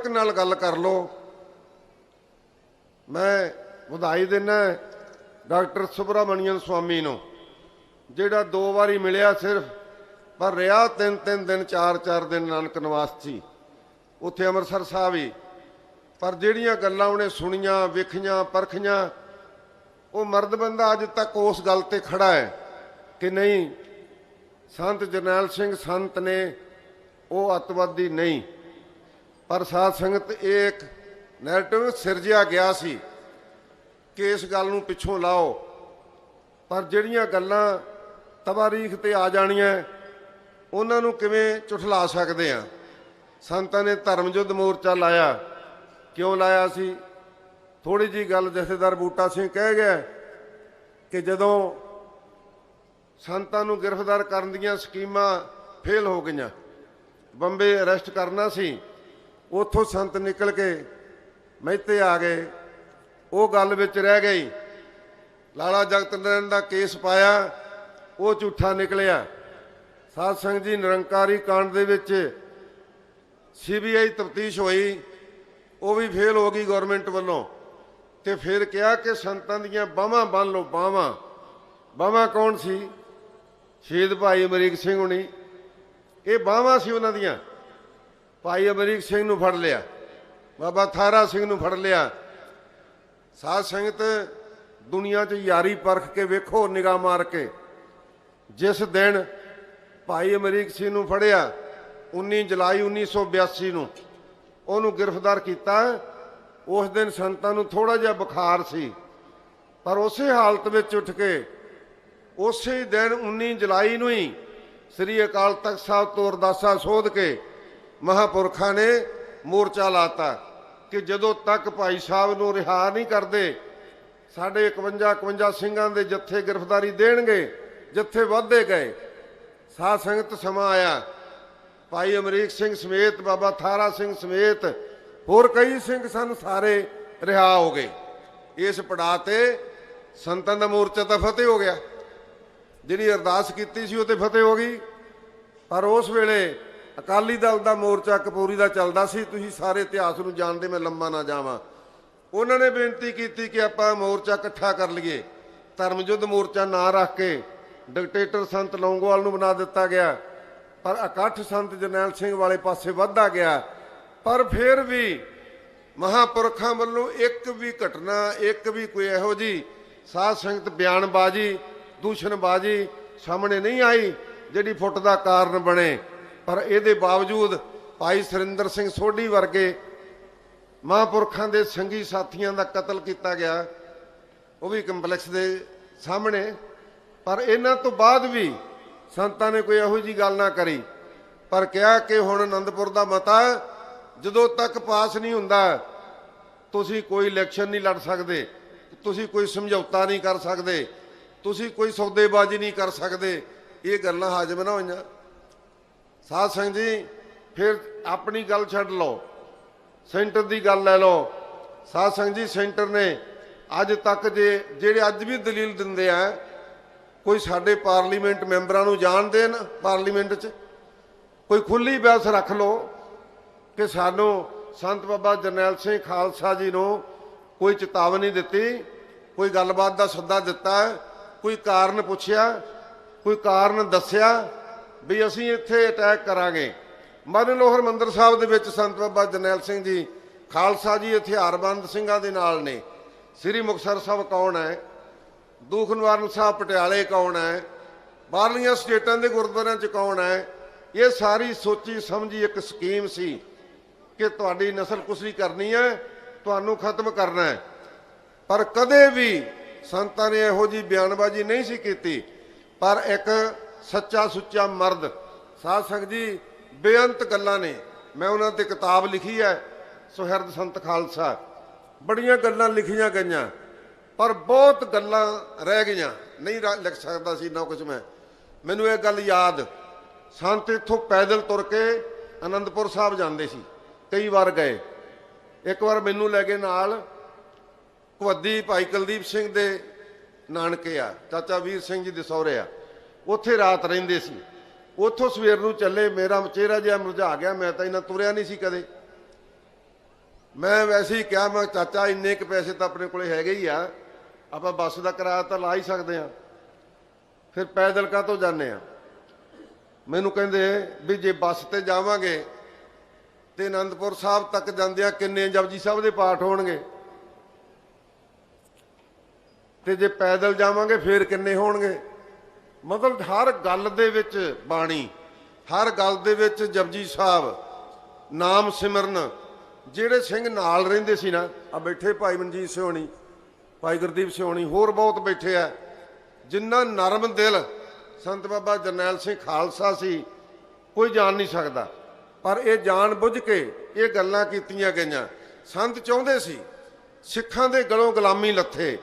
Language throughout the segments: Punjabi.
ਪੱਧਰਕ ਨਾਲ ਗੱਲ ਕਰ ਲਓ। ਮੈਂ ਵਧਾਈ ਦਿੰਦਾ ਡਾਕਟਰ ਸੁਬਰਾਮਣੀਅਨ ਸਵਾਮੀ ਨੂੰ, ਜਿਹੜਾ ਦੋ ਵਾਰੀ ਮਿਲਿਆ ਸਿਰਫ, ਪਰ ਰਿਹਾ ਤਿੰਨ ਤਿੰਨ ਦਿਨ, ਚਾਰ ਚਾਰ ਦਿਨ ਨਾਨਕ ਨਿਵਾਸ ਸੀ। ਉੱਥੇ ਅੰਮ੍ਰਿਤਸਰ ਸਾਹਿਬ ਹੀ। ਪਰ ਜਿਹੜੀਆਂ ਗੱਲਾਂ ਉਹਨੇ ਸੁਣੀਆਂ, ਵੇਖੀਆਂ, ਪਰਖੀਆਂ, ਉਹ ਮਰਦ ਬੰਦਾ ਅੱਜ ਤੱਕ ਉਸ ਗੱਲ ਤੇ ਖੜਾ ਹੈ ਕਿ ਨਹੀਂ, ਸੰਤ ਜਰਨੈਲ ਸਿੰਘ ਸੰਤ ਨੇ ਉਹ ਅੱਤਵਾਦੀ ਨਹੀਂ। ਪਰ ਸਾਧ ਸੰਗਤ, ਇਹ ਇੱਕ ਨੈਰੇਟਿਵ ਸਿਰਜਿਆ ਗਿਆ ਸੀ ਕਿ ਇਸ ਗੱਲ ਨੂੰ ਪਿੱਛੋਂ ਲਾਓ। ਪਰ ਜਿਹੜੀਆਂ ਗੱਲਾਂ ਤਵਾਰੀਖ ਤੇ ਆ ਜਾਣੀਆਂ, ਉਹਨਾਂ ਨੂੰ ਕਿਵੇਂ ਝੁਠਲਾ ਸਕਦੇ ਆ? ਸੰਤਾਂ ਨੇ ਧਰਮ ਯੁੱਧ ਮੋਰਚਾ ਲਾਇਆ। ਕਿਉਂ ਲਾਇਆ ਸੀ? ਥੋੜੀ ਜੀ ਗੱਲ ਜਥੇਦਾਰ ਬੂਟਾ ਸਿੰਘ ਕਹਿ ਗਿਆ ਕਿ ਜਦੋਂ ਸੰਤਾਂ ਨੂੰ ਗ੍ਰਿਫਤਾਰ ਕਰਨ ਦੀਆਂ ਸਕੀਮਾਂ ਫੇਲ ਹੋ ਗਈਆਂ, ਬੰਬੇ ਅਰੈਸਟ ਕਰਨਾ ਸੀ ਉੱਥੋਂ ਸੰਤ ਨਿਕਲ ਕੇ ਮਹਿਤੇ ਆ ਗਏ। ਉਹ ਗੱਲ ਵਿੱਚ ਰਹਿ ਗਈ। ਲਾਲਾ ਜਗਤ ਨਾਰਾਇਣ ਦਾ ਕੇਸ ਪਾਇਆ। ਉਹ ਝੂਠਾ ਨਿਕਲਿਆ। ਸਾਧ ਸੰਗਤ ਜੀ ਨਿਰੰਕਾਰੀ ਕਾਂਡ ਦੇ ਵਿੱਚ ਸੀਬੀਆਈ ਤਫਤੀਸ਼ ਹੋਈ। ਉਹ ਵੀ ਫੇਲ ਹੋ ਗਈ ਗਵਰਨਮੈਂਟ ਵੱਲੋਂ। ਤੇ ਫਿਰ ਕਿਹਾ ਕਿ ਸੰਤਾਂ ਦੀਆਂ ਬਾਹਾਂ ਬੰਨ ਲਓ, ਬਾਹਾਂ। ਬਾਹਾਂ ਕੌਣ ਸੀ? ਸ਼ਹੀਦ ਭਾਈ ਅਮਰੀਕ ਸਿੰਘ ਹੁਣੀ। ਇਹ ਬਾਹਾਂ ਸੀ ਉਹਨਾਂ ਦੀਆਂ। ਭਾਈ ਅਮਰੀਕ ਸਿੰਘ ਨੂੰ ਫੜ ਲਿਆ। ਬਾਬਾ ਥਾਰਾ ਸਿੰਘ ਨੂੰ ਫੜ ਲਿਆ। ਸਾਧ ਸੰਗਤ ਦੁਨੀਆ 'ਚ ਯਾਰੀ ਪਰਖ ਕੇ ਵੇਖੋ ਨਿਗਾਹ ਮਾਰ ਕੇ। ਜਿਸ ਦਿਨ ਭਾਈ ਅਮਰੀਕ ਸਿੰਘ ਨੂੰ ਫੜਿਆ 19 ਜੁਲਾਈ 1982 ਨੂੰ, ਉਹਨੂੰ ਗ੍ਰਿਫਤਾਰ ਕੀਤਾ। ਉਸ ਦਿਨ ਸੰਤਾਂ ਨੂੰ ਥੋੜਾ ਜਿਹਾ ਬੁਖਾਰ ਸੀ, ਪਰ ਉਸੇ ਹਾਲਤ ਵਿੱਚ ਉੱਠ ਕੇ, ਉਸੇ ਦਿਨ 19 ਜੁਲਾਈ ਨੂੰ ਹੀ ਸ੍ਰੀ ਅਕਾਲ ਤਖਤ ਸਾਹਿਬ ਤੋਂ ਅਰਦਾਸਾ ਸੋਧ ਕੇ ਮਹਾਪੁਰਖਾਂ ਨੇ ਮੋਰਚਾ ਲਾਤਾ ਕਿ ਜਦੋਂ ਤੱਕ ਭਾਈ ਸਾਹਿਬ ਨੂੰ ਰਿਹਾ ਨਹੀਂ ਕਰਦੇ, ਸਾਡੇ 51 51 ਸਿੰਘਾਂ ਦੇ ਜੱਥੇ ਗ੍ਰਿਫਤਾਰੀ ਦੇਣਗੇ, ਜੱਥੇ ਵੱਧਦੇ ਗਏ। ਸਾਧ ਸੰਗਤ ਸਮਾਂ ਆਇਆ। ਭਾਈ ਅਮਰੀਕ ਸਿੰਘ ਸਮੇਤ, ਬਾਬਾ ਥਾਰਾ ਸਿੰਘ ਸਮੇਤ, ਹੋਰ ਕਈ ਸਿੰਘ ਸਨ ਸਾਰੇ ਰਿਹਾ ਹੋ ਗਏ। ਇਸ ਪੜਾਅ ਤੇ ਸੰਤਾਂ ਦਾ ਮੋਰਚਾ ਤਾਂ ਫਤਿਹ ਹੋ ਗਿਆ। ਜਿਹੜੀ ਅਰਦਾਸ ਕੀਤੀ ਸੀ ਉਹ ਤੇ ਫਤਿਹ ਹੋ ਗਈ। ਪਰ ਉਸ ਵੇਲੇ ਅਕਾਲੀ ਦਲ ਦਾ ਮੋਰਚਾ ਕਪੂਰੀ ਦਾ ਚੱਲਦਾ ਸੀ, ਤੁਸੀਂ ਸਾਰੇ ਇਤਿਹਾਸ ਨੂੰ ਜਾਣਦੇ, ਮੈਂ ਲੰਮਾ ਨਾ ਜਾਵਾਂ। ਉਹਨਾਂ ਨੇ ਬੇਨਤੀ ਕੀਤੀ ਕਿ ਆਪਾਂ ਮੋਰਚਾ ਇਕੱਠਾ ਕਰ ਲਈਏ। ਧਰਮ ਯੁੱਧ ਮੋਰਚਾ ਨਾ ਰੱਖ ਕੇ ਡਿਕਟੇਟਰ ਸੰਤ ਲੌਂਗੋਵਾਲ ਨੂੰ ਬਣਾ ਦਿੱਤਾ ਗਿਆ। ਪਰ ਇਕੱਠ ਸੰਤ ਜਰਨੈਲ ਸਿੰਘ ਵਾਲੇ ਪਾਸੇ ਵੱਧਦਾ ਗਿਆ। ਪਰ ਫਿਰ ਵੀ ਮਹਾਪੁਰਖਾਂ ਵੱਲੋਂ ਇੱਕ ਵੀ ਘਟਨਾ, ਇੱਕ ਵੀ ਕੋਈ ਇਹੋ ਜੀ ਸਾਧ ਸੰਗਤ ਬਿਆਨਬਾਜ਼ੀ, ਦੂਸ਼ਣਬਾਜ਼ੀ ਸਾਹਮਣੇ ਨਹੀਂ ਆਈ, ਜਿਹੜੀ ਫੁੱਟ ਦਾ ਕਾਰਨ ਬਣੇ। ਪਰ ਇਹਦੇ ਬਾਵਜੂਦ ਭਾਈ ਸੁਰਿੰਦਰ ਸਿੰਘ ਸੋਢੀ ਵਰਗੇ ਮਹਾਂਪੁਰਖਾਂ ਦੇ ਸੰਗੀ ਸਾਥੀਆਂ ਦਾ ਕਤਲ ਕੀਤਾ ਗਿਆ, ਉਹ ਵੀ ਕੰਪਲੈਕਸ ਦੇ ਸਾਹਮਣੇ। ਪਰ ਇਹਨਾਂ ਤੋਂ ਬਾਅਦ ਵੀ ਸੰਤਾਂ ਨੇ ਕੋਈ ਇਹੋ ਜੀ ਗੱਲ ਨਾ ਕਰੀ। ਪਰ ਕਿਹਾ ਕਿ ਹੁਣ ਅਨੰਦਪੁਰ ਦਾ ਮਤਾ ਜਦੋਂ ਤੱਕ ਪਾਸ ਨਹੀਂ ਹੁੰਦਾ, ਤੁਸੀਂ ਕੋਈ ਇਲੈਕਸ਼ਨ ਨਹੀਂ ਲੜ ਸਕਦੇ, ਤੁਸੀਂ ਕੋਈ ਸਮਝੌਤਾ ਨਹੀਂ ਕਰ ਸਕਦੇ, ਤੁਸੀਂ ਕੋਈ ਸੌਦੇਬਾਜ਼ੀ ਨਹੀਂ ਕਰ ਸਕਦੇ, ਇਹ ਗੱਲਾਂ ਹਾਜ਼ਮ ਨਾ ਹੋਈਆਂ। ਸਾਧ ਸੰਗਤ ਜੀ, ਫਿਰ ਆਪਣੀ ਗੱਲ ਛੱਡ ਲਓ। ਸੈਂਟਰ ਦੀ ਗੱਲ ਲੈ ਲਓ। ਸਾਧ ਸੰਗਤ ਜੀ, ਸੈਂਟਰ ਨੇ ਅੱਜ ਤੱਕ ਜੇ, ਜਿਹੜੇ ਅੱਜ ਵੀ ਦਲੀਲ ਦਿੰਦੇ ਆ, ਕੋਈ ਸਾਡੇ ਪਾਰਲੀਮੈਂਟ ਮੈਂਬਰਾਂ ਨੂੰ ਜਾਣਦੇ ਦੇਣ ਪਾਰਲੀਮੈਂਟ 'ਚ, ਕੋਈ ਖੁੱਲੀ ਬਹਿਸ ਰੱਖ ਲਓ ਕਿ ਸਾਨੂੰ ਸੰਤ ਬਾਬਾ ਜਰਨੈਲ ਸਿੰਘ ਖਾਲਸਾ ਜੀ ਨੂੰ ਕੋਈ ਚੇਤਾਵਨੀ ਦਿੱਤੀ, ਕੋਈ ਗੱਲਬਾਤ ਦਾ ਸੱਦਾ ਦਿੱਤਾ, ਕੋਈ ਕਾਰਨ ਪੁੱਛਿਆ, ਕੋਈ ਕਾਰਨ ਦੱਸਿਆ ਵੀ ਅਸੀਂ ਇੱਥੇ ਅਟੈਕ ਕਰਾਂਗੇ। ਮੰਨ ਲਓ ਹਰਮੰਦਰ ਸਾਹਿਬ ਦੇ ਵਿੱਚ ਸੰਤ ਬਾਬਾ ਜਰਨੈਲ ਸਿੰਘ ਜੀ, ਖਾਲਸਾ ਜੀ ਹਥਿਆਰਬੰਦ ਸਿੰਘਾਂ ਦੇ ਨਾਲ ਨੇ। ਸ੍ਰੀ ਮੁਕਤਸਰ ਸਾਹਿਬ ਕੌਣ ਹੈ? ਦੂਖ ਨਿਵਾਰਨ ਸਾਹਿਬ ਪਟਿਆਲੇ ਕੌਣ ਹੈ? ਬਾਹਰਲੀਆਂ ਸਟੇਟਾਂ ਦੇ ਗੁਰਦੁਆਰਿਆਂ 'ਚ ਕੌਣ ਹੈ? ਇਹ ਸਾਰੀ ਸੋਚੀ ਸਮਝੀ ਇੱਕ ਸਕੀਮ ਸੀ ਕਿ ਤੁਹਾਡੀ ਨਸਲ ਕੁਸਰੀ ਕਰਨੀ ਹੈ, ਤੁਹਾਨੂੰ ਖਤਮ ਕਰਨਾ ਹੈ। ਪਰ ਕਦੇ ਵੀ ਸੰਤਾਂ ਨੇ ਇਹੋ ਜੀ ਬਿਆਨਬਾਜ਼ੀ ਨਹੀਂ ਸੀ ਕੀਤੀ। ਪਰ ਇੱਕ ਸੱਚਾ ਸੁੱਚਾ ਮਰਦ। ਸਾਧ ਸੰਗਤ ਜੀ, ਬੇਅੰਤ ਗੱਲਾਂ ਨੇ। ਮੈਂ ਉਹਨਾਂ ਤੇ ਕਿਤਾਬ ਲਿਖੀ ਹੈ, ਸੁਹਿਰਦ ਸੰਤ ਖਾਲਸਾ। ਬੜੀਆਂ ਗੱਲਾਂ ਲਿਖੀਆਂ ਗਈਆਂ, ਪਰ ਬਹੁਤ ਗੱਲਾਂ ਰਹਿ ਗਈਆਂ। ਨਹੀਂ ਰਾ- ਲਿਖ ਸਕਦਾ ਸੀ ਨਾ ਕੁਝ ਮੈਂ। ਮੈਨੂੰ ਇਹ ਗੱਲ ਯਾਦ, ਸੰਤ ਇੱਥੋਂ ਪੈਦਲ ਤੁਰ ਕੇ ਅਨੰਦਪੁਰ ਸਾਹਿਬ ਜਾਂਦੇ ਸੀ, ਕਈ ਵਾਰ ਗਏ। ਇੱਕ ਵਾਰ ਮੈਨੂੰ ਲੈ ਗਏ ਨਾਲ ਕੁਵੱਦੀ ਭਾਈ ਕੁਲਦੀਪ ਸਿੰਘ ਦੇ ਨਾਨਕੇ ਆ, ਚਾਚਾ ਵੀਰ ਸਿੰਘ ਜੀ ਦੇ ਸਹੁਰੇ ਆ। ਉੱਥੇ ਰਾਤ ਰਹਿੰਦੇ ਸੀ। ਉੱਥੋਂ ਸਵੇਰ ਨੂੰ ਚੱਲੇ, ਮੇਰਾ ਚਿਹਰਾ ਜਿਹਾ ਮੁਰਝਾ ਗਿਆ, ਮੈਂ ਤਾਂ ਇਹਨਾਂ ਤੁਰਿਆ ਨਹੀਂ ਸੀ ਕਦੇ। ਮੈਂ ਵੈਸੇ ਹੀ ਕਿਹਾ, ਮੈਂ ਚਾਚਾ, ਇੰਨੇ ਕੁ ਪੈਸੇ ਤਾਂ ਆਪਣੇ ਕੋਲੇ ਹੈਗੇ ਹੀ ਆ। ਆਪਾਂ ਬੱਸ ਦਾ ਕਿਰਾਇਆ ਤਾਂ ਲਾ ਹੀ ਸਕਦੇ ਆ ਫਿਰ ਪੈਦਲ ਕਾਹਤੋਂ ਜਾਂਦੇ ਆ ਮੈਨੂੰ ਕਹਿੰਦੇ ਵੀ ਜੇ ਬੱਸ ਤੇ ਜਾਵਾਂਗੇ, ਤੇ ਅਨੰਦਪੁਰ ਸਾਹਿਬ ਤੱਕ ਜਾਂਦੇ ਆ ਕਿੰਨੇ ਜਪਜੀ ਸਾਹਿਬ ਦੇ ਪਾਠ ਹੋਣਗੇ? ਤੇ ਜੇ ਪੈਦਲ ਜਾਵਾਂਗੇ, ਫੇਰ ਕਿੰਨੇ ਹੋਣਗੇ? ਮਤਲਬ ਹਰ ਗੱਲ ਦੇ ਵਿੱਚ ਬਾਣੀ, ਹਰ ਗੱਲ ਦੇ ਵਿੱਚ ਜਪਜੀ ਸਾਹਿਬ, ਨਾਮ ਸਿਮਰਨ, ਜਿਹੜੇ ਸਿੰਘ ਨਾਲ ਰਹਿੰਦੇ ਸੀ ਨਾ, ਆ ਬੈਠੇ ਭਾਈ ਮਨਜੀਤ ਸਿਉਣੀ, ਭਾਈ ਗੁਰਦੀਪ ਸਿਉਣੀ, ਹੋਰ ਬਹੁਤ ਬੈਠੇ ਆ, ਜਿੰਨਾ ਨਰਮ ਦਿਲ ਸੰਤ ਬਾਬਾ ਜਰਨੈਲ ਸਿੰਘ ਖਾਲਸਾ ਸੀ, ਕੋਈ ਜਾਣ ਨਹੀਂ ਸਕਦਾ। ਪਰ ਇਹ ਜਾਣ ਬੁੱਝ ਕੇ ਇਹ ਗੱਲਾਂ ਕੀਤੀਆਂ ਗਈਆਂ। ਸੰਤ ਚਾਹੁੰਦੇ ਸੀ, ਸਿੱਖਾਂ ਦੇ ਗਲੋਂ ਗੁਲਾਮੀ ਲੱਥੇ।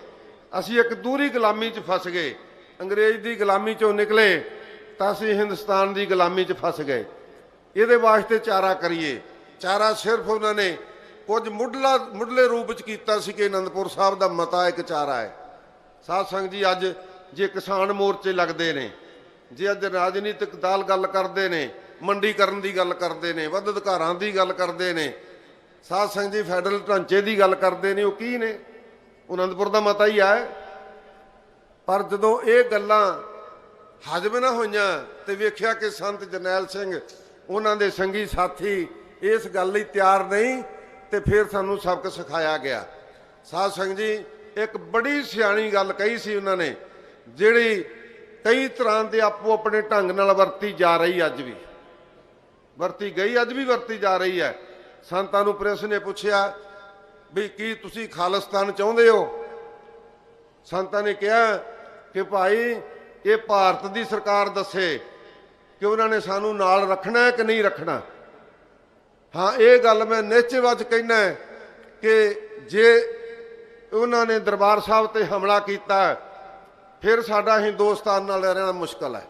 ਅਸੀਂ ਇੱਕ ਦੂਰੀ ਗੁਲਾਮੀ 'ਚ ਫਸ ਗਏ। ਅੰਗਰੇਜ਼ ਦੀ ਗੁਲਾਮੀ 'ਚੋਂ ਨਿਕਲੇ ਤਾਂ ਅਸੀਂ ਹਿੰਦੁਸਤਾਨ ਦੀ ਗੁਲਾਮੀ 'ਚ ਫਸ ਗਏ। ਇਹਦੇ ਵਾਸਤੇ ਚਾਰਾ ਕਰੀਏ। ਚਾਰਾ ਸਿਰਫ ਉਹਨਾਂ ਨੇ ਕੁਝ ਮੁੱਢਲਾ, ਮੁੱਢਲੇ ਰੂਪ 'ਚ ਕੀਤਾ ਸੀ ਕਿ ਅਨੰਦਪੁਰ ਸਾਹਿਬ ਦਾ ਮਤਾ ਇੱਕ ਚਾਰਾ ਹੈ। ਸਾਧ ਸੰਗਤ ਜੀ, ਅੱਜ ਜੇ ਕਿਸਾਨ ਮੋਰਚੇ ਲੱਗਦੇ ਨੇ, ਜੇ ਅੱਜ ਰਾਜਨੀਤਿਕ ਦਲ ਗੱਲ ਕਰਦੇ ਨੇ ਮੰਡੀਕਰਨ ਦੀ ਗੱਲ ਕਰਦੇ ਨੇ, ਵੱਧ ਅਧਿਕਾਰਾਂ ਦੀ ਗੱਲ ਕਰਦੇ ਨੇ, ਸਾਧ ਸੰਗਤ ਜੀ, ਫੈਡਰਲ ਢਾਂਚੇ ਦੀ ਗੱਲ ਕਰਦੇ ਨੇ, ਉਹ ਕੀ ਨੇ? ਉਹ ਅਨੰਦਪੁਰ ਦਾ ਮਤਾ ਹੀ ਆ। ਪਰ ਜਦੋਂ ਇਹ ਗੱਲਾਂ ਹਜਮ ਨਾ ਹੋਈਆਂ ਤੇ ਵੇਖਿਆ ਕਿ ਸੰਤ ਜਰਨੈਲ ਸਿੰਘ, ਉਹਨਾਂ ਦੇ ਸੰਗੀ ਸਾਥੀ ਇਸ ਗੱਲ ਲਈ ਤਿਆਰ ਨਹੀਂ, ਤੇ ਫਿਰ ਸਾਨੂੰ ਸਬਕ ਸਿਖਾਇਆ ਗਿਆ। ਸਾਧ ਸੰਗਤ ਜੀ, ਇੱਕ ਬੜੀ ਸਿਆਣੀ ਗੱਲ ਕਹੀ ਸੀ ਉਹਨਾਂ ਨੇ, ਜਿਹੜੀ ਕਈ ਤਰ੍ਹਾਂ ਦੇ ਆਪੋ ਆਪਣੇ ਢੰਗ ਨਾਲ ਵਰਤੀ ਜਾ ਰਹੀ ਅੱਜ ਵੀ। ਵਰਤੀ ਗਈ, ਅੱਜ ਵੀ ਵਰਤੀ ਜਾ ਰਹੀ ਹੈ। ਸੰਤਾਂ ਨੂੰ ਪ੍ਰੈਸ ਨੇ ਪੁੱਛਿਆ ਵੀ ਕੀ ਤੁਸੀਂ ਖਾਲਿਸਤਾਨ ਚਾਹੁੰਦੇ ਹੋ? ਸੰਤਾਂ ਨੇ ਕਿਹਾ ਕਿ ਭਾਈ, ਇਹ ਭਾਰਤ ਦੀ ਸਰਕਾਰ ਦੱਸੇ ਕਿ ਉਹਨਾਂ ਨੇ ਸਾਨੂੰ ਨਾਲ ਰੱਖਣਾ ਹੈ ਕਿ ਨਹੀਂ ਰੱਖਣਾ? ਹਾਂ, ਇਹ ਗੱਲ ਮੈਂ ਨਿਸ਼ਚਿਤ ਕਹਿਣਾ ਹੈ ਕਿ ਜੇ ਉਹਨਾਂ ਨੇ ਦਰਬਾਰ ਸਾਹਿਬ ਤੇ ਹਮਲਾ ਕੀਤਾ ਫਿਰ ਸਾਡਾ ਹਿੰਦੁਸਤਾਨ ਨਾਲ ਰਹਿਣਾ ਮੁਸ਼ਕਲ ਹੈ।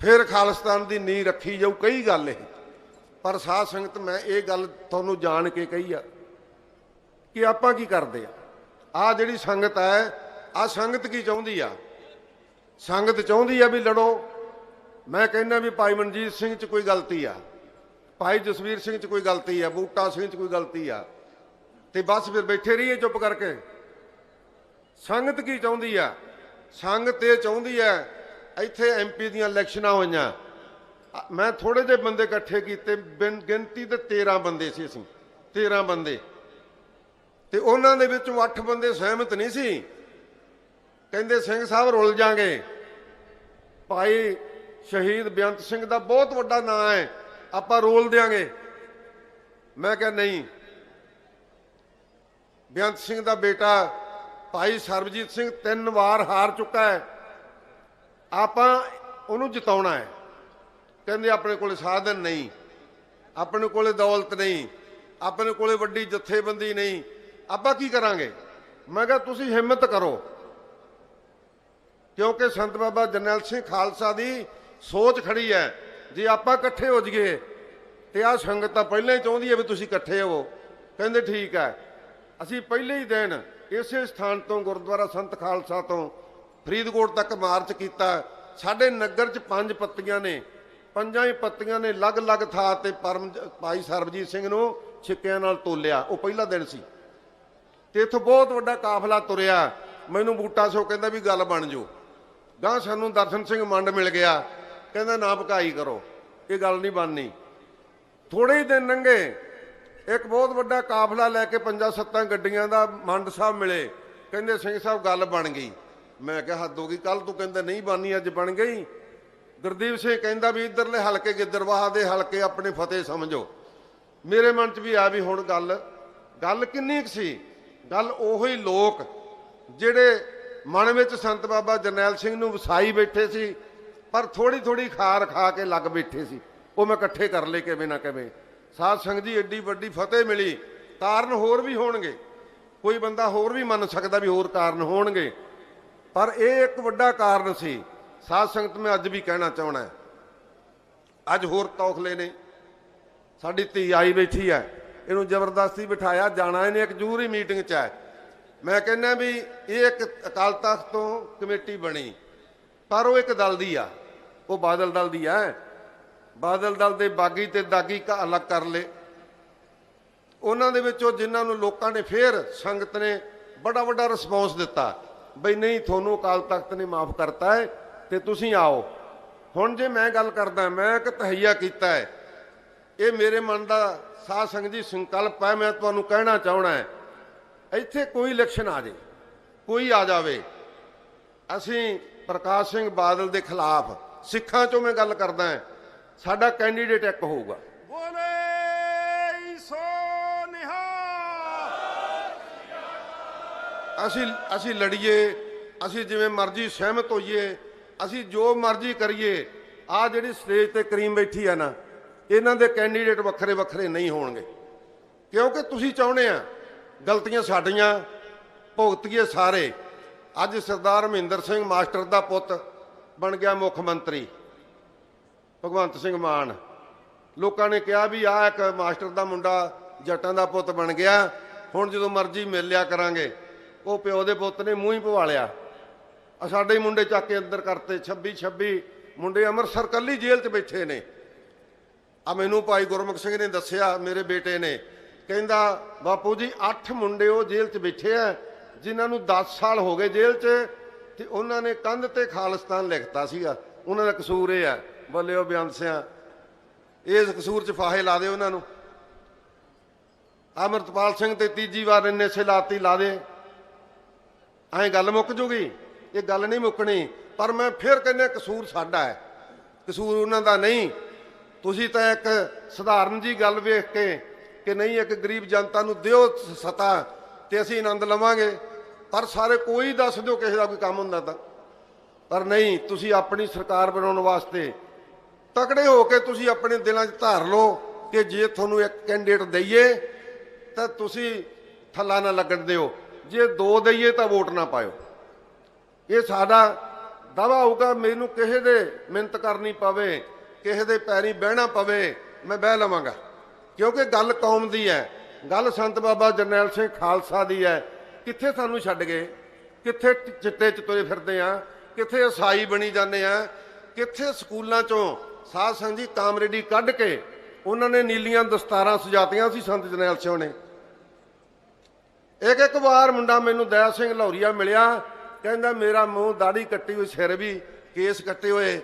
ਫਿਰ ਖਾਲਿਸਤਾਨ ਦੀ ਨੀਂਹ ਰੱਖੀ ਜਾਊ, ਕਈ ਗੱਲ ਇਹ। ਪਰ ਸਾਧ ਸੰਗਤ, ਮੈਂ ਇਹ ਗੱਲ ਤੁਹਾਨੂੰ ਜਾਣ ਕੇ ਕਹੀ ਆ ਕਿ ਆਪਾਂ ਕੀ ਕਰਦੇ ਆ? ਆ ਜਿਹੜੀ ਸੰਗਤ ਹੈ ਆ ਸੰਗਤ ਕੀ ਚਾਹੁੰਦੀ ਆ? ਸੰਗਤ ਚਾਹੁੰਦੀ ਆ ਵੀ ਲੜੋ। ਮੈਂ ਕਹਿੰਦਾ ਵੀ ਭਾਈ ਮਨਜੀਤ ਸਿੰਘ 'ਚ ਕੋਈ ਗਲਤੀ ਆ। ਭਾਈ ਜਸਵੀਰ ਸਿੰਘ 'ਚ ਕੋਈ ਗਲਤੀ ਆ, ਬੂਟਾ ਸਿੰਘ 'ਚ ਕੋਈ ਗਲਤੀ ਆ। ਤੇ ਬਸ ਫਿਰ ਬੈਠੇ ਰਹੀਏ ਚੁੱਪ ਕਰਕੇ। ਸੰਗਤ ਕੀ ਚਾਹੁੰਦੀ ਆ? ਸੰਗਤ ਇਹ ਚਾਹੁੰਦੀ ਆ, ਇੱਥੇ ਐਮਪੀ ਦੀਆਂ ਇਲੈਕਸ਼ਨਾਂ ਹੋਈਆਂ। ਮੈਂ ਥੋੜੇ ਜਿਹੇ ਬੰਦੇ ਇਕੱਠੇ ਕੀਤੇ, ਬਿਨ ਗਿਣਤੀ ਤੇ 13 ਬੰਦੇ ਸੀ ਅਸੀਂ। 13 ਬੰਦੇ। ਤੇ ਉਹਨਾਂ ਦੇ ਵਿੱਚੋਂ 8 ਬੰਦੇ ਸਹਿਮਤ ਨਹੀਂ ਸੀ। ਕਹਿੰਦੇ, ਸਿੰਘ ਸਾਹਿਬ, ਰੁੱਲ ਜਾਾਂਗੇ। ਭਾਈ ਸ਼ਹੀਦ ਬੇਅੰਤ ਸਿੰਘ ਦਾ ਬਹੁਤ ਵੱਡਾ ਨਾਂ ਹੈ। ਆਪਾਂ ਰੋਲ ਦਿਆਂਗੇ। ਮੈਂ ਕਿਹਾ, ਨਹੀਂ। ਬੇਅੰਤ ਸਿੰਘ ਦਾ ਬੇਟਾ ਭਾਈ ਸਰਬਜੀਤ ਸਿੰਘ ਤਿੰਨ ਵਾਰ ਹਾਰ ਚੁੱਕਾ ਹੈ। ਆਪਾਂ ਉਹਨੂੰ ਜਿਤਾਉਣਾ ਹੈ। ਕਹਿੰਦੇ, ਆਪਣੇ ਕੋਲੇ ਸਾਧਨ ਨਹੀਂ। ਆਪਣੇ ਕੋਲੇ ਦੌਲਤ ਨਹੀਂ। ਆਪਣੇ ਕੋਲੇ ਵੱਡੀ ਜਥੇਬੰਦੀ ਨਹੀਂ। ਆਪਾਂ ਕੀ ਕਰਾਂਗੇ? ਮੈਂ ਕਿਹਾ, ਤੁਸੀਂ ਹਿੰਮਤ ਕਰੋ। ਕਿਉਂਕਿ ਸੰਤ ਬਾਬਾ ਜਰਨੈਲ ਸਿੰਘ ਖਾਲਸਾ ਦੀ ਸੋਚ ਖੜੀ ਹੈ, ਜੇ ਆਪਾਂ ਇਕੱਠੇ ਹੋ ਜਾਈਏ, ਤੇ ਆ ਸੰਗਤ ਤਾਂ ਪਹਿਲਾਂ ਹੀ ਚਾਹੁੰਦੀ ਹੈ ਵੀ ਤੁਸੀਂ ਇਕੱਠੇ ਹੋਵੋ। ਕਹਿੰਦੇ ਠੀਕ ਹੈ। ਅਸੀਂ ਪਹਿਲੇ ਹੀ ਦਿਨ ਇਸੇ ਸਥਾਨ ਤੋਂ ਗੁਰਦੁਆਰਾ ਸੰਤ ਖਾਲਸਾ ਤੋਂ ਫਰੀਦਕੋਟ ਤੱਕ ਮਾਰਚ ਕੀਤਾ। ਸਾਡੇ ਨਗਰ 'ਚ ਪੰਜ ਪੱਤੀਆਂ ਨੇ, ਪੰਜਾਂ ਹੀ ਪੱਤੀਆਂ ਨੇ ਅਲੱਗ-ਅਲੱਗ ਥਾਂ ਤੇ ਪਰਮ ਭਾਈ ਸਰਬਜੀਤ ਸਿੰਘ ਨੂੰ ਛਿੱਕਿਆਂ ਨਾਲ ਤੋਲਿਆ। ਉਹ ਪਹਿਲਾ ਦਿਨ ਸੀ। ਤੇ ਇੱਥੋਂ ਬਹੁਤ ਵੱਡਾ ਕਾਫਲਾ ਤੁਰਿਆ। ਮੈਨੂੰ ਬੂਟਾ ਸੋ ਕਹਿੰਦਾ ਵੀ ਗੱਲ ਬਣ ਜੂ ਗਾਂ ਸਾਨੂੰ ਦਰਸ਼ਨ ਸਿੰਘ ਮੰਡ ਮਿਲ ਗਿਆ। ਕਹਿੰਦਾ, ਨਾ ਭਕਾਈ ਕਰੋ, ਇਹ ਗੱਲ ਨਹੀਂ ਬਣਨੀ। ਥੋੜੇ ਹੀ ਦਿਨ ਲੰਘੇ, ਇੱਕ ਬਹੁਤ ਵੱਡਾ ਕਾਫਲਾ ਲੈ ਕੇ ਪੰਜਾਂ ਸੱਤਾਂ ਗੱਡੀਆਂ ਦਾ ਮੰਡ ਸਾਹਿਬ ਮਿਲੇ। ਕਹਿੰਦੇ, ਸਿੰਘ ਸਾਹਿਬ, ਗੱਲ ਬਣ ਗਈ। ਮੈਂ ਕਿਹਾ, ਹੱਦ ਹੋ ਗਈ ਕੱਲ ਤੂੰ ਕਹਿੰਦਾ, ਨਹੀਂ ਬਣਨੀ, ਅੱਜ ਬਣ ਗਈ। ਗੁਰਦੀਪ ਸਿੰਘ ਕਹਿੰਦਾ ਵੀ ਇਧਰਲੇ ਹਲਕੇ ਗਿੱਦਰਵਾਹ ਦੇ ਹਲਕੇ ਆਪਣੇ ਫਤਿਹ ਸਮਝੋ। ਮੇਰੇ ਮਨ 'ਚ ਵੀ ਆ ਵੀ ਹੁਣ ਗੱਲ। ਗੱਲ ਕਿੰਨੀ ਕੁ ਸੀ? ਗੱਲ ਉਹੀ ਲੋਕ ਜਿਹੜੇ ਮਨ ਵਿੱਚ ਸੰਤ ਬਾਬਾ ਜਰਨੈਲ ਸਿੰਘ ਨੂੰ ਵਸਾਈ ਬੈਠੇ ਸੀ, ਪਰ ਥੋੜੀ ਥੋੜੀ ਖਾਰ ਖਾ ਕੇ ਲੱਗ ਬੈਠੇ ਸੀ। ਉਹ ਮੈਂ ਇਕੱਠੇ ਕਰ ਲਏ ਕਿਵੇਂ ਨਾ ਕਿਵੇਂ। ਸਾਧ ਸੰਗਤ ਜੀ, ਏਡੀ ਵੱਡੀ ਫਤਿਹ ਮਿਲੀ। ਕਾਰਨ ਹੋਰ ਵੀ ਹੋਣਗੇ। ਕੋਈ ਬੰਦਾ ਹੋਰ ਵੀ ਮੰਨ ਸਕਦਾ ਵੀ ਹੋਰ ਕਾਰਨ ਹੋਣਗੇ। ਪਰ ਇਹ ਇੱਕ ਵੱਡਾ ਕਾਰਨ ਸੀ। ਸਾਧ ਸੰਗਤ, ਮੈਂ ਅੱਜ ਵੀ ਕਹਿਣਾ ਚਾਹਣਾ ਅੱਜ ਹੋਰ ਤੌਖਲੇ ਨੇ। ਸਾਡੀ ਧੀ ਆਈ ਬੈਠੀ ਹੈ। ਇਹਨੂੰ ਜ਼ਬਰਦਸਤੀ ਬਿਠਾਇਆ, ਜਾਣਾ ਇਹਨੇ ਇੱਕ ਜ਼ਰੂਰੀ ਮੀਟਿੰਗ 'ਚ ਹੈ। ਮੈਂ ਕਹਿੰਦਾ ਵੀ ਇਹ ਇੱਕ ਅਕਾਲ ਤਖਤ ਤੋਂ ਕਮੇਟੀ ਬਣੀ, ਪਰ ਉਹ ਇੱਕ ਦਲ ਦੀ ਆ, ਉਹ ਬਾਦਲ ਦਲ ਦੀ ਆ ਬਾਦਲ ਦਲ ਦੇ ਬਾਗੀ ਤੇ ਦਾਗੀ ਅਲੱਗ ਕਰ ਲੇ ਉਹਨਾਂ ਦੇ ਵਿੱਚੋਂ ਜਿਨ੍ਹਾਂ ਨੂੰ ਲੋਕਾਂ ਨੇ ਫੇਰ ਸੰਗਤ ਨੇ ਬੜਾ ਵੱਡਾ ਰਿਸਪੌਂਸ ਦਿੱਤਾ, ਬਈ ਨਹੀਂ, ਤੁਹਾਨੂੰ ਅਕਾਲ ਤਖਤ ਨੇ ਮਾਫ ਕਰਤਾ ਹੈ ਤੇ ਤੁਸੀਂ ਆਓ। ਹੁਣ ਜੇ ਮੈਂ ਗੱਲ ਕਰਦਾ, ਮੈਂ ਇੱਕ ਤਹਈਆ ਕੀਤਾ ਹੈ। ਇਹ ਮੇਰੇ ਮਨ ਦਾ ਸਾਧ ਸੰਗਤ ਜੀ ਸੰਕਲਪ ਹੈ, ਮੈਂ ਤੁਹਾਨੂੰ ਕਹਿਣਾ ਚਾਹਣਾ ਹੈ। ਇੱਥੇ ਕੋਈ ਇਲੈਕਸ਼ਨ ਆ ਜੇ ਕੋਈ ਆ ਜਾਵੇ ਅਸੀਂ ਪ੍ਰਕਾਸ਼ ਸਿੰਘ ਬਾਦਲ ਦੇ ਖਿਲਾਫ ਸਿੱਖਾਂ ਚੋਂ ਮੈਂ ਗੱਲ ਕਰਦਾ ਹਾਂ ਸਾਡਾ ਕੈਂਡੀਡੇਟ ਇੱਕ ਹੋਊਗਾ। ਬੋਲੇ ਸੋ ਨਿਹਾਲ। ਅਸੀਂ ਅਸੀਂ ਲੜੀਏ ਅਸੀਂ ਜਿਵੇਂ ਮਰਜ਼ੀ ਸਹਿਮਤ ਹੋਈਏ ਅਸੀਂ ਜੋ ਮਰਜ਼ੀ ਕਰੀਏ ਆ ਜਿਹੜੀ ਸਟੇਜ ਤੇ ਕਰੀਮ ਬੈਠੀ ਆ ਨਾ ਇਹਨਾਂ ਦੇ ਕੈਂਡੀਡੇਟ ਵੱਖਰੇ ਵੱਖਰੇ ਨਹੀਂ ਹੋਣਗੇ। ਕਿਉਂਕਿ ਤੁਸੀਂ ਚਾਹੁੰਦੇ ਆ ਗਲਤੀਆਂ ਸਾਡੀਆਂ, ਭੁਗਤੀਏ ਸਾਰੇ। ਅੱਜ ਸਰਦਾਰ ਮਹਿੰਦਰ ਸਿੰਘ ਮਾਸਟਰ ਦਾ ਪੁੱਤ ਬਣ ਗਿਆ ਮੁੱਖ ਮੰਤਰੀ, ਭਗਵੰਤ ਸਿੰਘ ਮਾਨ। ਲੋਕਾਂ ਨੇ ਕਿਹਾ ਵੀ ਆਹ ਇੱਕ ਮਾਸਟਰ ਦਾ ਮੁੰਡਾ ਜੱਟਾਂ ਦਾ ਪੁੱਤ ਬਣ ਗਿਆ, ਹੁਣ ਜਦੋਂ ਮਰਜ਼ੀ ਮਿਲ ਲਿਆ ਕਰਾਂਗੇ। ਉਹ ਪਿਓ ਦੇ ਪੁੱਤ ਨੇ ਮੂੰਹ ਹੀ ਪਵਾ ਲਿਆ। ਆ ਸਾਡੇ ਹੀ ਮੁੰਡੇ ਚੱਕ ਕੇ ਅੰਦਰ ਕਰਤੇ 26 26 ਮੁੰਡੇ ਅੰਮ੍ਰਿਤਸਰ ਕੱਲੀ ਜੇਲ੍ਹ 'ਚ ਬੈਠੇ ਨੇ। ਆ ਮੈਨੂੰ ਭਾਈ ਗੁਰਮੁਖ ਸਿੰਘ ਨੇ ਦੱਸਿਆ, ਮੇਰੇ ਬੇਟੇ ਨੇ ਕਹਿੰਦਾ, ਬਾਪੂ ਜੀ 8 ਮੁੰਡੇ ਉਹ ਜੇਲ੍ਹ 'ਚ ਬੈਠੇ ਆ, ਜਿਨ੍ਹਾਂ ਨੂੰ 10 ਸਾਲ ਹੋ ਗਏ ਜੇਲ੍ਹ 'ਚ, ਤੇ ਉਹਨਾਂ ਨੇ ਕੰਧ ਤੇ ਖਾਲਿਸਤਾਨ ਲਿਖਤਾ ਸੀਗਾ। ਉਹਨਾਂ ਦਾ ਕਸੂਰ ਇਹ ਆ। ਬੱਲਿਓ ਬਿਆਨ ਸਿਆ, ਇਸ ਕਸੂਰ 'ਚ ਫਾਹੇ ਲਾ ਦੇ ਉਹਨਾਂ ਨੂੰ। ਅਮਰਤਪਾਲ ਸਿੰਘ ਤੇ ਤੀਜੀ ਵਾਰ ਇੰਨੇ ਲਾਤੀ, ਲਾ ਦੇ। ਐਂ ਗੱਲ ਮੁੱਕ ਜੂਗੀ? ਇਹ ਗੱਲ ਨਹੀਂ ਮੁੱਕਣੀ, ਪਰ ਮੈਂ ਫਿਰ ਕਹਿੰਦਾ, ਕਸੂਰ ਸਾਡਾ ਹੈ। ਕਸੂਰ ਉਹਨਾਂ ਦਾ ਨਹੀਂ। ਤੁਸੀਂ ਤਾਂ ਇੱਕ ਸਧਾਰਨ ਜੀ ਗੱਲ ਵੇਖ ਕੇ ਕਿ ਨਹੀਂ, ਇੱਕ ਗਰੀਬ ਜਨਤਾ ਨੂੰ ਦਿਓ ਸਤਾ ਤੇ ਅਸੀਂ ਆਨੰਦ ਲਵਾਂਗੇ। ਪਰ ਸਾਰੇ ਕੋਈ ਦੱਸ ਦਿਓ ਕਿਸੇ ਦਾ ਕੋਈ ਕੰਮ ਹੁੰਦਾ ਤਾਂ। ਪਰ ਨਹੀਂ, ਤੁਸੀਂ ਆਪਣੀ ਸਰਕਾਰ ਬਣਾਉਣ ਵਾਸਤੇ ਤਕੜੇ ਹੋ ਕੇ ਤੁਸੀਂ ਆਪਣੇ ਦਿਲਾਂ 'ਚ ਧਾਰ ਲਓ ਕਿ ਜੇ ਤੁਹਾਨੂੰ ਇੱਕ ਕੈਂਡੀਡੇਟ ਦਈਏ, ਤਾਂ ਤੁਸੀਂ ਥੱਲਾ ਨਾ ਲੱਗਣ ਦਿਓ। ਜੇ ਦੋ ਦਈਏ ਤਾਂ ਵੋਟ ਨਾ ਪਾਇਓ। ਇਹ ਸਾਡਾ ਦਾਵਾ ਹੋਊਗਾ, ਮੈਨੂੰ ਕਿਸੇ ਦੇ ਮਿਹਨਤ ਕਰਨੀ ਪਵੇ, ਕਿਸੇ ਦੇ ਪੈਰੀ ਬਹਿਣਾ ਪਵੇ, ਮੈਂ ਬਹਿ ਲਵਾਂਗਾ। ਕਿਉਂਕਿ ਗੱਲ ਕੌਮ ਦੀ ਹੈ। ਗੱਲ ਸੰਤ ਬਾਬਾ ਜਰਨੈਲ ਸਿੰਘ ਖਾਲਸਾ ਦੀ ਹੈ। ਕਿੱਥੇ ਸਾਨੂੰ ਛੱਡ ਗਏ? ਕਿੱਥੇ ਚਿੱਟੇ ਚ ਤੁਰੇ ਫਿਰਦੇ ਆ? ਕਿੱਥੇ ਈਸਾਈ ਬਣੀ ਜਾਂਦੇ ਆ? ਕਿੱਥੇ ਸਕੂਲਾਂ ਚੋਂ ਸਾਧ ਸੰਗਤ ਜੀ ਕਾਮਰੇਡੀ ਕੱਢ ਕੇ ਉਹਨਾਂ ਨੇ ਨੀਲੀਆਂ ਦਸਤਾਰਾਂ ਸਜਾਤੀਆਂ ਸੀ ਸੰਤ ਜਰਨੈਲ ਸਿੰਘ ਨੇ। ਇੱਕ ਇੱਕ ਵਾਰ ਮੁੰਡਾ ਮੈਨੂੰ ਦਇਆ ਸਿੰਘ ਲੌਰੀਆ ਮਿਲਿਆ, ਕਹਿੰਦਾ, ਮੇਰਾ ਮੂੰਹ ਦਾੜੀ ਕੱਟੀ ਹੋਈ, ਸਿਰ ਵੀ ਕੇਸ ਕੱਟੇ ਹੋਏ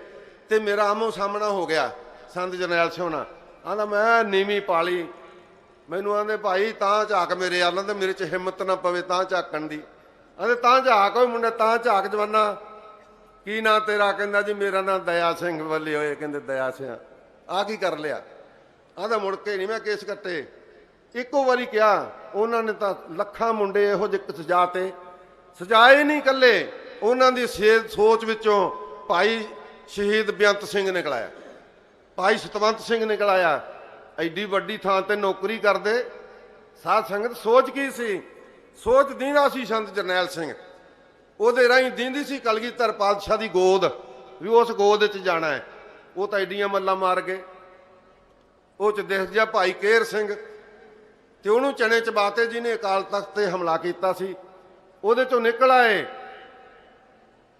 ਤੇ ਮੇਰਾ ਆਮੋ ਸਾਹਮਣਾ ਹੋ ਗਿਆ। ਸੰਤ ਜਰਨੈਲ ਸਿੰਘ ਨਾਲ। ਆਂਦਾ ਮੈਂ ਨੀਵੀਂ ਪਾਲੀ। ਮੈਨੂੰ ਆਂਦੇ ਭਾਈ ਤਾਂ ਝਾਕ ਮੇਰੇ ਆਲਾਂ ਤੇ ਮੇਰੇ ਚ ਹਿੰਮਤ ਨਾ ਪਵੇ ਤਾਂ ਝਾਕਣ ਦੀ। ਆਂਦੇ ਤਾਂ ਝਾਕ ਓਏ ਮੁੰਡਾ, ਤਾਂ ਝਾਕ ਜਵਾਨਾ। ਕੀ ਨਾਂ ਤੇਰਾ? ਕਹਿੰਦਾ, ਜੀ ਮੇਰਾ ਨਾਂ ਦਇਆ ਸਿੰਘ ਵੱਲੇ ਹੋਏ। ਕਹਿੰਦੇ, ਦਇਆ ਸਿੰਘ। ਆ ਕੀ ਕਰ ਲਿਆ? ਆਂਦਾ ਮੁੜ ਕੇ ਨਹੀਂ ਮੈਂ ਕੇਸ ਕੱਟੇ। ਇੱਕੋ ਵਾਰੀ ਕਿਹਾ, ਉਹਨਾਂ ਨੇ ਤਾਂ ਲੱਖਾਂ ਮੁੰਡੇ ਇਹੋ ਜਿਹੇ ਸਜਾ ਤੇ ਸਜਾਏ ਨਹੀਂ ਇਕੱਲੇ, ਉਹਨਾਂ ਦੀ ਸੇਧ ਸੋਚ ਵਿੱਚੋਂ ਭਾਈ ਸ਼ਹੀਦ ਬੇਅੰਤ ਸਿੰਘ ਨਿਕਲਾਇਆ ਭਾਈ ਸਤਵੰਤ ਸਿੰਘ ਨਿਕਲ ਆਇਆ। ਐਡੀ ਵੱਡੀ ਥਾਂ ਤੇ ਨੌਕਰੀ ਕਰਦੇ। ਸਾਧ ਸੰਗਤ, ਸੋਚ ਕੀ ਸੀ? ਸੋਚ ਦੀਂਦਾ ਸੀ ਸੰਤ ਜਰਨੈਲ ਸਿੰਘ। ਉਹਦੇ ਰਾਹੀਂ ਦੀਂਦੀ ਸੀ ਕਲਗੀਧਰ ਪਾਤਸ਼ਾਹ ਦੀ ਗੋਦ, ਵੀ ਉਸ ਗੋਦ ਵਿੱਚ ਜਾਣਾ ਹੈ। ਉਹ ਤਾਂ ਐਡੀਆਂ ਮੱਲਾਂ ਮਾਰ ਗਏ। ਉਹ ਚ ਦਿਖ ਗਿਆ ਭਾਈ ਕੇਰ ਸਿੰਘ। ਤੇ ਉਹਨੂੰ ਚਣੇ ਚਬਾਤੇ ਜੀ ਨੇ ਅਕਾਲ ਤਖਤ ਤੇ ਹਮਲਾ ਕੀਤਾ ਸੀ। ਉਹਦੇ ਚੋਂ ਨਿਕਲ ਆਏ।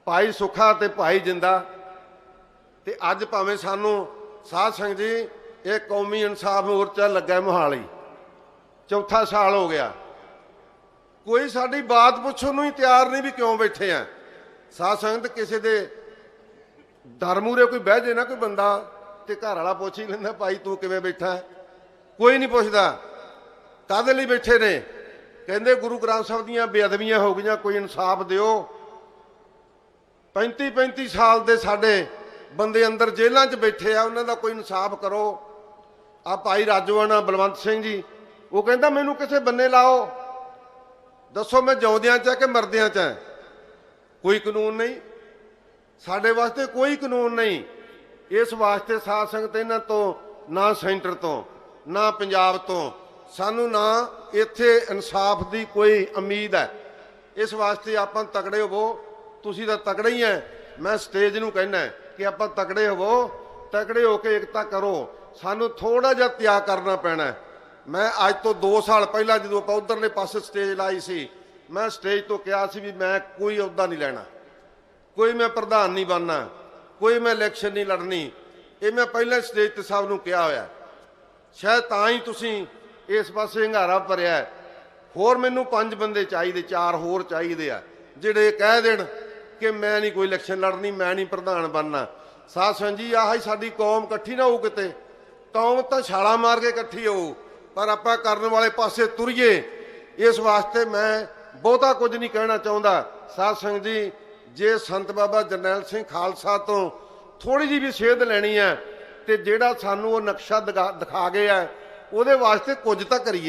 ਭਾਈ ਸੁਖਾ ਤੇ ਭਾਈ ਜਿੰਦਾ। ਤੇ ਅੱਜ ਭਾਵੇਂ ਸਾਨੂੰ ਸਾਧ ਸੰਗਤ ਜੀ, ਇਹ ਕੌਮੀ ਇਨਸਾਫ ਮੋਰਚਾ ਲੱਗਾ ਮੋਹਾਲੀ। ਚੌਥਾ ਸਾਲ ਹੋ ਗਿਆ। ਕੋਈ ਸਾਡੀ ਬਾਤ ਪੁੱਛਣ ਨੂੰ ਹੀ ਤਿਆਰ ਨਹੀਂ ਵੀ ਕਿਉਂ ਬੈਠੇ ਆ। ਸਾਧ ਸੰਗਤ ਕਿਸੇ ਦੇ ਦਰ ਮੂਹਰੇ ਕੋਈ ਬਹਿ ਜੇ ਨਾ ਕੋਈ ਬੰਦਾ ਤੇ ਘਰ ਵਾਲਾ ਪੁੱਛ ਹੀ ਲੈਂਦਾ, ਭਾਈ ਤੂੰ ਕਿਵੇਂ ਬੈਠਾ? ਕੋਈ ਨਹੀਂ ਪੁੱਛਦਾ। ਕਾਹਦੇ ਲਈ ਬੈਠੇ ਨੇ? ਕਹਿੰਦੇ ਗੁਰੂ ਗ੍ਰੰਥ ਸਾਹਿਬ ਦੀਆਂ ਬੇਅਦਬੀਆਂ ਹੋ ਗਈਆਂ, ਕੋਈ ਇਨਸਾਫ ਦਿਓ। 35 35 ਸਾਲ ਦੇ ਸਾਡੇ ਬੰਦੇ ਅੰਦਰ ਜੇਲ੍ਹਾਂ 'ਚ ਬੈਠੇ ਆ, ਉਹਨਾਂ ਦਾ ਕੋਈ ਇਨਸਾਫ ਕਰੋ। ਆ ਭਾਈ ਰਾਜਵਾਨਾ ਬਲਵੰਤ ਸਿੰਘ ਜੀ, ਉਹ ਕਹਿੰਦਾ, ਮੈਨੂੰ ਕਿਸੇ ਬੰਨੇ ਲਾਓ। ਦੱਸੋ ਮੈਂ ਜਿਉਂਦਿਆਂ 'ਚ ਆ ਕਿ ਮਰਦਿਆਂ 'ਚ ਆ? ਕੋਈ ਕਾਨੂੰਨ ਨਹੀਂ। ਸਾਡੇ ਵਾਸਤੇ ਕੋਈ ਕਾਨੂੰਨ ਨਹੀਂ। ਇਸ ਵਾਸਤੇ ਸਾਧ ਸੰਗਤ ਇਹਨਾਂ ਤੋਂ ਨਾ ਸੈਂਟਰ ਤੋਂ, ਨਾ ਪੰਜਾਬ ਤੋਂ, ਸਾਨੂੰ ਨਾ ਇੱਥੇ ਇਨਸਾਫ ਦੀ ਕੋਈ ਉਮੀਦ ਹੈ। ਇਸ ਵਾਸਤੇ ਆਪਾਂ ਤਕੜੇ ਹੋਵੋ। ਤੁਸੀਂ ਤਾਂ ਤਕੜੇ ਹੀ ਐ। ਮੈਂ ਸਟੇਜ ਨੂੰ ਕਹਿਣਾ ਕਿ ਆਪਾਂ ਤਕੜੇ ਹੋਵੋ, ਤਕੜੇ ਹੋ ਕੇ ਇਕਤਾ ਕਰੋ। ਸਾਨੂੰ ਥੋੜਾ ਜਿਹਾ ਤਿਆਗ ਕਰਨਾ ਪੈਣਾ ਮੈਂ ਅੱਜ ਤੋਂ 2 ਸਾਲ ਪਹਿਲਾਂ ਜਦੋਂ ਆਪਾਂ ਉਧਰਲੇ ਪਾਸੇ ਸਟੇਜ ਲਾਈ ਸੀ, ਮੈਂ ਸਟੇਜ ਤੋਂ ਕਿਹਾ ਸੀ ਵੀ ਮੈਂ ਕੋਈ ਅਹੁਦਾ ਨਹੀਂ ਲੈਣਾ। ਕੋਈ ਮੈਂ ਪ੍ਰਧਾਨ ਨਹੀਂ ਬਣਨਾ, ਕੋਈ ਮੈਂ ਇਲੈਕਸ਼ਨ ਨਹੀਂ ਲੜਨੀ। ਇਹ ਮੈਂ ਪਹਿਲਾਂ ਸਟੇਜ ਤੇ ਸਭ ਨੂੰ ਕਿਹਾ ਹੋਇਆ। ਸ਼ਾਇਦ ਤਾਂ ਹੀ ਤੁਸੀਂ ਇਸ ਪਾਸੇ ਹੰਗਾਰਾ ਭਰਿਆ ਹੋਰ ਮੈਨੂੰ ਪੰਜ ਬੰਦੇ ਚਾਹੀਦੇ, ਚਾਰ ਹੋਰ ਚਾਹੀਦੇ ਆ, ਜਿਹੜੇ ਕਹਿ ਦੇਣ ਕਿ ਮੈਂ ਨਹੀਂ ਕੋਈ ਇਲੈਕਸ਼ਨ ਲੜਨੀ, ਮੈਂ ਨਹੀਂ ਪ੍ਰਧਾਨ ਬਣਨਾ। ਸਾਧ ਸੰਗਤ ਜੀ, ਆਹ ਹੀ ਸਾਡੀ ਕੌਮ ਇਕੱਠੀ ਨਾ ਹੋਊ ਕਿਤੇ। ਕੌਮ ਤਾਂ ਛਾਲਾ ਮਾਰ ਕੇ ਇਕੱਠੀ ਹੋਊ, ਪਰ ਆਪਾਂ ਕਰਨ ਵਾਲੇ ਪਾਸੇ ਤੁਰੀਏ। ਇਸ ਵਾਸਤੇ ਮੈਂ ਬਹੁਤਾ ਕੁਝ ਨਹੀਂ ਕਹਿਣਾ ਚਾਹੁੰਦਾ। ਸਾਧ ਸੰਗਤ ਜੀ, ਜੇ ਸੰਤ ਬਾਬਾ ਜਰਨੈਲ ਸਿੰਘ ਖਾਲਸਾ ਤੋਂ ਥੋੜੀ ਜਿਹੀ ਵੀ ਸੇਧ ਲੈਣੀ ਹੈ, ਤੇ ਜਿਹੜਾ ਸਾਨੂੰ ਉਹ ਨਕਸ਼ਾ ਦਿਖਾ ਦਿਖਾ ਗਏ ਆ, ਉਹਦੇ ਵਾਸਤੇ ਕੁਝ ਤਾਂ ਕਰੀਏ।